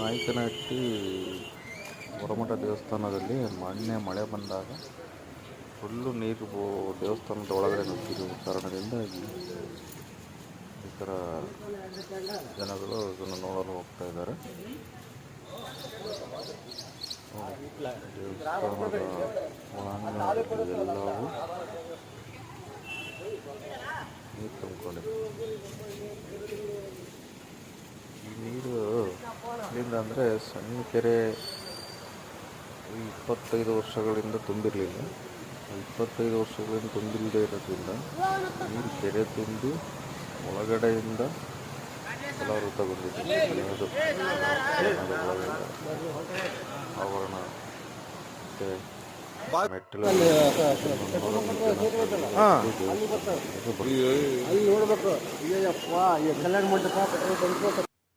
ನಾಯಕನಹಟ್ಟಿ ಹೊರಮಠ ದೇವಸ್ಥಾನದಲ್ಲಿ ಮೊನ್ನೆ ಮಳೆ ಬಂದಾಗ ಫುಲ್ಲು ನೀರು ದೇವಸ್ಥಾನದ ಒಳಗಡೆ ನುಗ್ಗಿರುವ ಕಾರಣದಿಂದಾಗಿ ಈ ಥರ ಜನಗಳು ಅದನ್ನು ನೋಡಲು ಹೋಗ್ತಾ ಇದ್ದಾರೆ. ದೇವಸ್ಥಾನದ ಎಲ್ಲವೂ ನೀರು ತುಂಬಿಕೊಂಡಿದೆ ಈ ನೀರು ಎಲ್ಲಿಂದ ಅಂದರೆ ಸಣ್ಣ ಕೆರೆ ಈ ಇಪ್ಪತ್ತೈದು ವರ್ಷಗಳಿಂದ ತುಂಬಿರಲಿಲ್ಲ ಇಪ್ಪತ್ತೈದು ವರ್ಷಗಳಿಂದ ತುಂಬಿಲ್ಲದೆ ಇರೋದ್ರಿಂದ ನೀರು ಕೆರೆ ತುಂಬಿ ಒಳಗಡೆಯಿಂದ ಅದು ಒಳಗಡೆ ಆವರಣ ಮತ್ತು ಮೆಟ್ಟಿಲು ಅಲ್ಲಿ ನೋಡ್ಬೇಕು ಅಯ್ಯಪ್ಪ ಈ ಕಲ್ಯಾಣ ಮಂಟಪ